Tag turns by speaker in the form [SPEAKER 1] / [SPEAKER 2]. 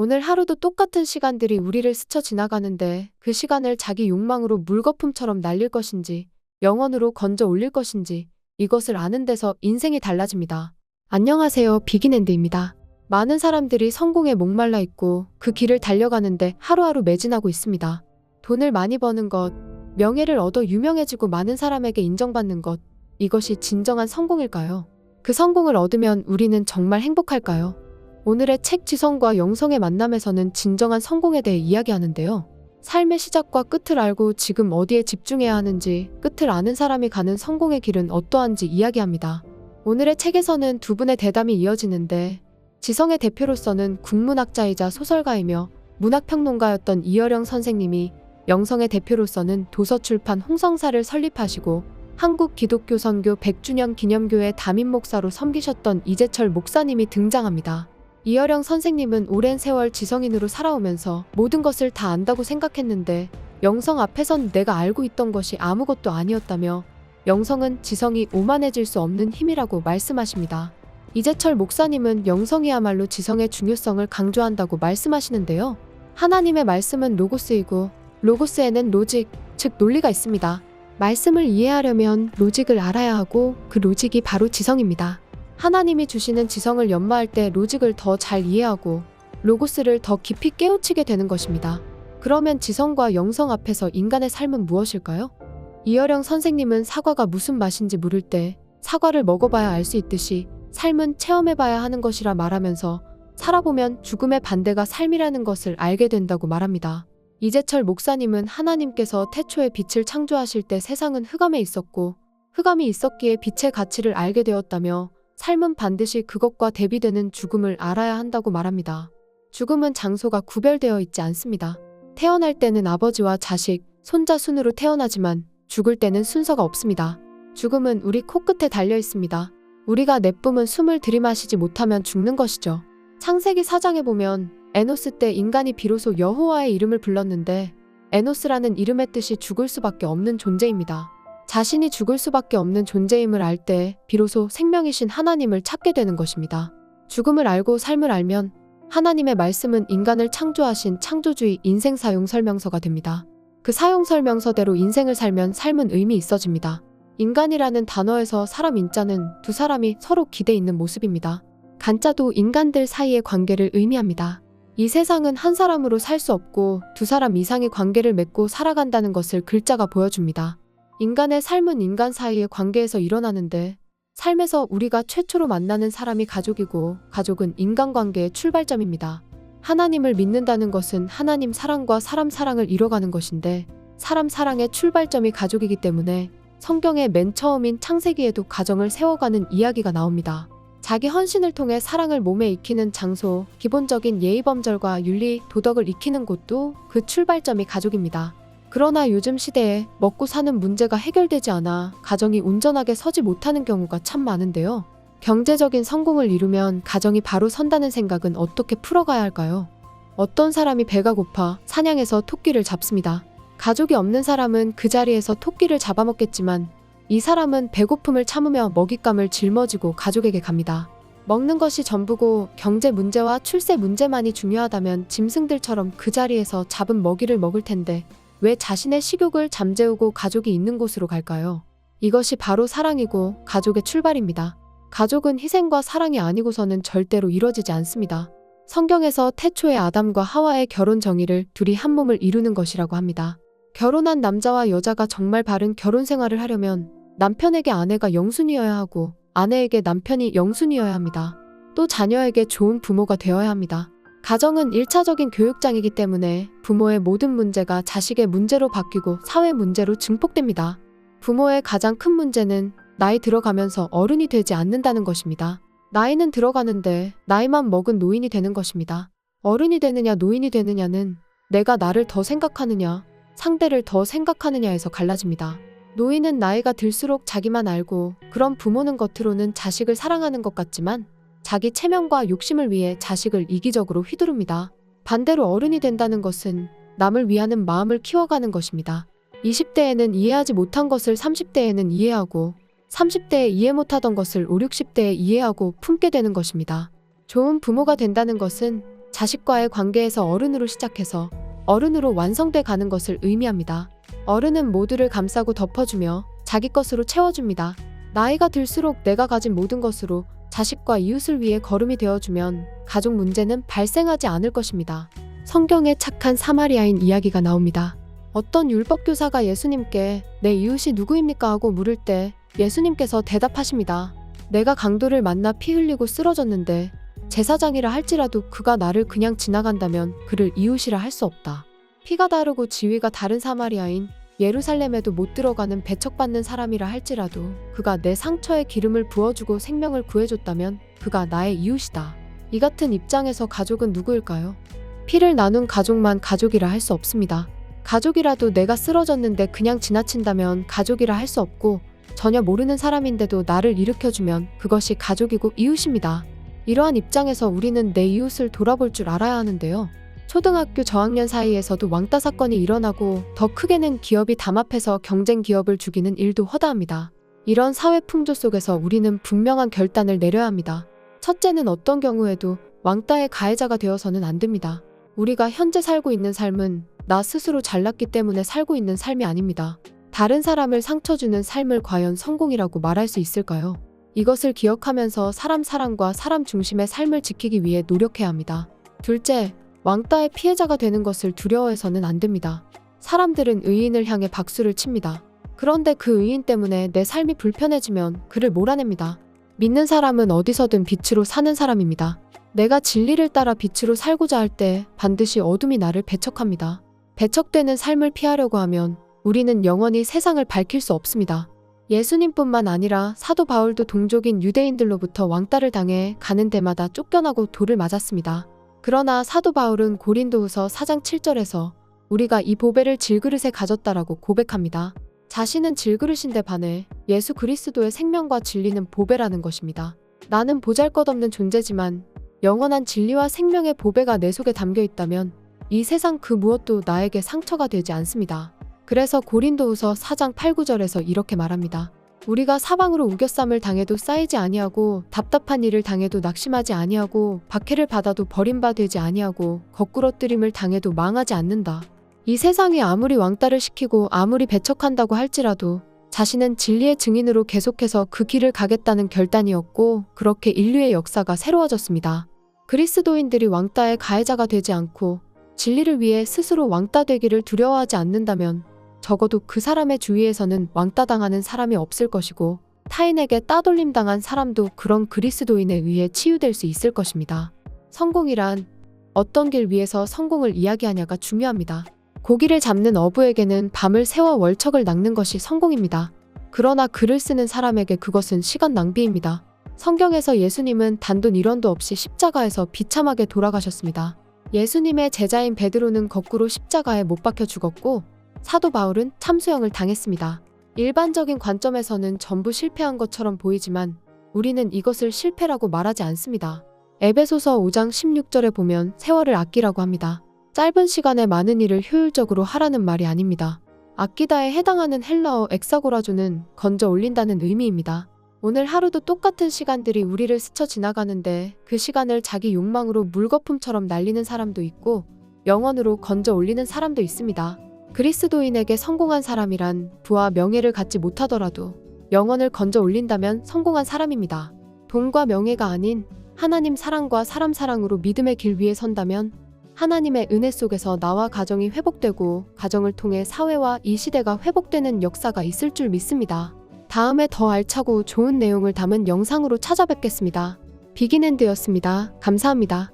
[SPEAKER 1] 오늘 하루도 똑같은 시간들이 우리를 스쳐 지나가는데 그 시간을 자기 욕망으로 물거품처럼 날릴 것인지 영원으로 건져 올릴 것인지 이것을 아는 데서 인생이 달라집니다. 안녕하세요. 비긴엔드입니다. 많은 사람들이 성공에 목말라 있고 그 길을 달려가는데 하루하루 매진하고 있습니다. 돈을 많이 버는 것, 명예를 얻어 유명해지고 많은 사람에게 인정받는 것, 이것이 진정한 성공일까요? 그 성공을 얻으면 우리는 정말 행복할까요? 오늘의 책 지성과 영성의 만남에서는 진정한 성공에 대해 이야기하는데요. 삶의 시작과 끝을 알고 지금 어디에 집중해야 하는지, 끝을 아는 사람이 가는 성공의 길은 어떠한지 이야기합니다. 오늘의 책에서는 두 분의 대담이 이어지는데, 지성의 대표로서는 국문학자이자 소설가이며 문학평론가였던 이어령 선생님이 영성의 대표로서는 도서출판 홍성사를 설립하시고 한국 기독교 선교 100주년 기념교회 담임 목사로 섬기셨던 이재철 목사님이 등장합니다. 이어령 선생님은 오랜 세월 지성인으로 살아오면서 모든 것을 다 안다고 생각했는데 영성 앞에선 내가 알고 있던 것이 아무것도 아니었다며 영성은 지성이 오만해질 수 없는 힘이라고 말씀하십니다. 이재철 목사님은 영성이야말로 지성의 중요성을 강조한다고 말씀하시는데요. 하나님의 말씀은 로고스이고 로고스에는 로직, 즉 논리가 있습니다. 말씀을 이해하려면 로직을 알아야 하고 그 로직이 바로 지성입니다. 하나님이 주시는 지성을 연마할 때 로직을 더 잘 이해하고 로고스를 더 깊이 깨우치게 되는 것입니다. 그러면 지성과 영성 앞에서 인간의 삶은 무엇일까요? 이어령 선생님은 사과가 무슨 맛인지 물을 때 사과를 먹어봐야 알 수 있듯이 삶은 체험해봐야 하는 것이라 말하면서 살아보면 죽음의 반대가 삶이라는 것을 알게 된다고 말합니다. 이재철 목사님은 하나님께서 태초에 빛을 창조하실 때 세상은 흑암에 있었고 흑암이 있었기에 빛의 가치를 알게 되었다며 삶은 반드시 그것과 대비되는 죽음을 알아야 한다고 말합니다. 죽음은 장소가 구별되어 있지 않습니다. 태어날 때는 아버지와 자식, 손자 순으로 태어나지만 죽을 때는 순서가 없습니다. 죽음은 우리 코끝에 달려 있습니다. 우리가 내뿜은 숨을 들이마시지 못하면 죽는 것이죠. 창세기 4장에 보면 에노스 때 인간이 비로소 여호와의 이름을 불렀는데 에노스라는 이름의 뜻이 죽을 수밖에 없는 존재입니다. 자신이 죽을 수밖에 없는 존재임을 알 때 비로소 생명이신 하나님을 찾게 되는 것입니다. 죽음을 알고 삶을 알면 하나님의 말씀은 인간을 창조하신 창조주의 인생 사용 설명서가 됩니다. 그 사용 설명서대로 인생을 살면 삶은 의미 있어집니다. 인간이라는 단어에서 사람 인자는 두 사람이 서로 기대 있는 모습입니다. 간자도 인간들 사이의 관계를 의미합니다. 이 세상은 한 사람으로 살 수 없고 두 사람 이상의 관계를 맺고 살아간다는 것을 글자가 보여줍니다. 인간의 삶은 인간 사이의 관계에서 일어나는데 삶에서 우리가 최초로 만나는 사람이 가족이고 가족은 인간관계의 출발점입니다. 하나님을 믿는다는 것은 하나님 사랑과 사람 사랑을 이뤄가는 것인데 사람 사랑의 출발점이 가족이기 때문에 성경의 맨 처음인 창세기에도 가정을 세워가는 이야기가 나옵니다. 자기 헌신을 통해 사랑을 몸에 익히는 장소, 기본적인 예의범절과 윤리, 도덕을 익히는 곳도 그 출발점이 가족입니다. 그러나 요즘 시대에 먹고 사는 문제가 해결되지 않아 가정이 온전하게 서지 못하는 경우가 참 많은데요. 경제적인 성공을 이루면 가정이 바로 선다는 생각은 어떻게 풀어가야 할까요? 어떤 사람이 배가 고파 사냥해서 토끼를 잡습니다. 가족이 없는 사람은 그 자리에서 토끼를 잡아먹겠지만 이 사람은 배고픔을 참으며 먹잇감을 짊어지고 가족에게 갑니다. 먹는 것이 전부고 경제 문제와 출세 문제만이 중요하다면 짐승들처럼 그 자리에서 잡은 먹이를 먹을 텐데 왜 자신의 식욕을 잠재우고 가족이 있는 곳으로 갈까요? 이것이 바로 사랑이고 가족의 출발입니다. 가족은 희생과 사랑이 아니고서는 절대로 이루어지지 않습니다. 성경에서 태초의 아담과 하와의 결혼 정의를 둘이 한 몸을 이루는 것이라고 합니다. 결혼한 남자와 여자가 정말 바른 결혼 생활을 하려면 남편에게 아내가 영순이어야 하고 아내에게 남편이 영순이어야 합니다. 또 자녀에게 좋은 부모가 되어야 합니다. 가정은 1차적인 교육장이기 때문에 부모의 모든 문제가 자식의 문제로 바뀌고 사회 문제로 증폭됩니다. 부모의 가장 큰 문제는 나이 들어가면서 어른이 되지 않는다는 것입니다. 나이는 들어가는데 나이만 먹은 노인이 되는 것입니다. 어른이 되느냐 노인이 되느냐는 내가 나를 더 생각하느냐 상대를 더 생각하느냐에서 갈라집니다. 노인은 나이가 들수록 자기만 알고 그런 부모는 겉으로는 자식을 사랑하는 것 같지만 자기 체면과 욕심을 위해 자식을 이기적으로 휘두릅니다. 반대로 어른이 된다는 것은 남을 위하는 마음을 키워가는 것입니다. 20대에는 이해하지 못한 것을 30대에는 이해하고 30대에 이해 못하던 것을 5, 60대에 이해하고 품게 되는 것입니다. 좋은 부모가 된다는 것은 자식과의 관계에서 어른으로 시작해서 어른으로 완성돼 가는 것을 의미합니다. 어른은 모두를 감싸고 덮어주며 자기 것으로 채워줍니다. 나이가 들수록 내가 가진 모든 것으로 자식과 이웃을 위해 걸음이 되어주면 가족 문제는 발생하지 않을 것입니다. 성경에 착한 사마리아인 이야기가 나옵니다. 어떤 율법교사가 예수님께 내 이웃이 누구입니까 하고 물을 때 예수님께서 대답하십니다. 내가 강도를 만나 피 흘리고 쓰러졌는데 제사장이라 할지라도 그가 나를 그냥 지나간다면 그를 이웃이라 할 수 없다. 피가 다르고 지위가 다른 사마리아인 예루살렘에도 못 들어가는 배척받는 사람이라 할지라도 그가 내 상처에 기름을 부어주고 생명을 구해줬다면 그가 나의 이웃이다. 이 같은 입장에서 가족은 누구일까요? 피를 나눈 가족만 가족이라 할 수 없습니다. 가족이라도 내가 쓰러졌는데 그냥 지나친다면 가족이라 할 수 없고 전혀 모르는 사람인데도 나를 일으켜주면 그것이 가족이고 이웃입니다. 이러한 입장에서 우리는 내 이웃을 돌아볼 줄 알아야 하는데요. 초등학교 저학년 사이에서도 왕따 사건이 일어나고 더 크게는 기업이 담합해서 경쟁 기업을 죽이는 일도 허다합니다. 이런 사회 풍조 속에서 우리는 분명한 결단을 내려야 합니다. 첫째는 어떤 경우에도 왕따의 가해자가 되어서는 안 됩니다. 우리가 현재 살고 있는 삶은 나 스스로 잘났기 때문에 살고 있는 삶이 아닙니다. 다른 사람을 상처 주는 삶을 과연 성공이라고 말할 수 있을까요? 이것을 기억하면서 사람 사랑과 사람 중심의 삶을 지키기 위해 노력해야 합니다. 둘째, 왕따의 피해자가 되는 것을 두려워해서는 안 됩니다. 사람들은 의인을 향해 박수를 칩니다. 그런데 그 의인 때문에 내 삶이 불편해지면 그를 몰아냅니다. 믿는 사람은 어디서든 빛으로 사는 사람입니다. 내가 진리를 따라 빛으로 살고자 할 때 반드시 어둠이 나를 배척합니다. 배척되는 삶을 피하려고 하면 우리는 영원히 세상을 밝힐 수 없습니다. 예수님뿐만 아니라 사도 바울도 동족인 유대인들로부터 왕따를 당해 가는 데마다 쫓겨나고 돌을 맞았습니다. 그러나 사도 바울은 고린도후서 4장 7절에서 우리가 이 보배를 질그릇에 가졌다라고 고백합니다. 자신은 질그릇인데 반해 예수 그리스도의 생명과 진리는 보배라는 것입니다. 나는 보잘것없는 존재지만 영원한 진리와 생명의 보배가 내 속에 담겨 있다면 이 세상 그 무엇도 나에게 상처가 되지 않습니다. 그래서 고린도후서 4장 8, 9절에서 이렇게 말합니다. 우리가 사방으로 우겨쌈을 당해도 쌓이지 아니하고 답답한 일을 당해도 낙심하지 아니하고 박해를 받아도 버림받지 아니하고 거꾸러뜨림을 당해도 망하지 않는다. 이 세상이 아무리 왕따를 시키고 아무리 배척한다고 할지라도 자신은 진리의 증인으로 계속해서 그 길을 가겠다는 결단이었고 그렇게 인류의 역사가 새로워졌습니다. 그리스도인들이 왕따의 가해자가 되지 않고 진리를 위해 스스로 왕따 되기를 두려워하지 않는다면 적어도 그 사람의 주위에서는 왕따 당하는 사람이 없을 것이고 타인에게 따돌림 당한 사람도 그런 그리스도인에 의해 치유될 수 있을 것입니다. 성공이란 어떤 길 위에서 성공을 이야기하냐가 중요합니다. 고기를 잡는 어부에게는 밤을 새워 월척을 낚는 것이 성공입니다. 그러나 글을 쓰는 사람에게 그것은 시간 낭비입니다. 성경에서 예수님은 단돈 1원도 없이 십자가에서 비참하게 돌아가셨습니다. 예수님의 제자인 베드로는 거꾸로 십자가에 못 박혀 죽었고 사도 바울은 참수형을 당했습니다. 일반적인 관점에서는 전부 실패한 것처럼 보이지만 우리는 이것을 실패라고 말하지 않습니다. 에베소서 5장 16절에 보면 세월을 아끼라고 합니다. 짧은 시간에 많은 일을 효율적으로 하라는 말이 아닙니다. 아끼다에 해당하는 헬라어 엑사고라조는 건져 올린다는 의미입니다. 오늘 하루도 똑같은 시간들이 우리를 스쳐 지나가는데 그 시간을 자기 욕망으로 물거품처럼 날리는 사람도 있고 영원으로 건져 올리는 사람도 있습니다. 그리스도인에게 성공한 사람이란 부와 명예를 갖지 못하더라도 영원을 건져 올린다면 성공한 사람입니다. 돈과 명예가 아닌 하나님 사랑과 사람 사랑으로 믿음의 길 위에 선다면 하나님의 은혜 속에서 나와 가정이 회복되고 가정을 통해 사회와 이 시대가 회복되는 역사가 있을 줄 믿습니다. 다음에 더 알차고 좋은 내용을 담은 영상으로 찾아뵙겠습니다. 비기랜드였습니다. 감사합니다.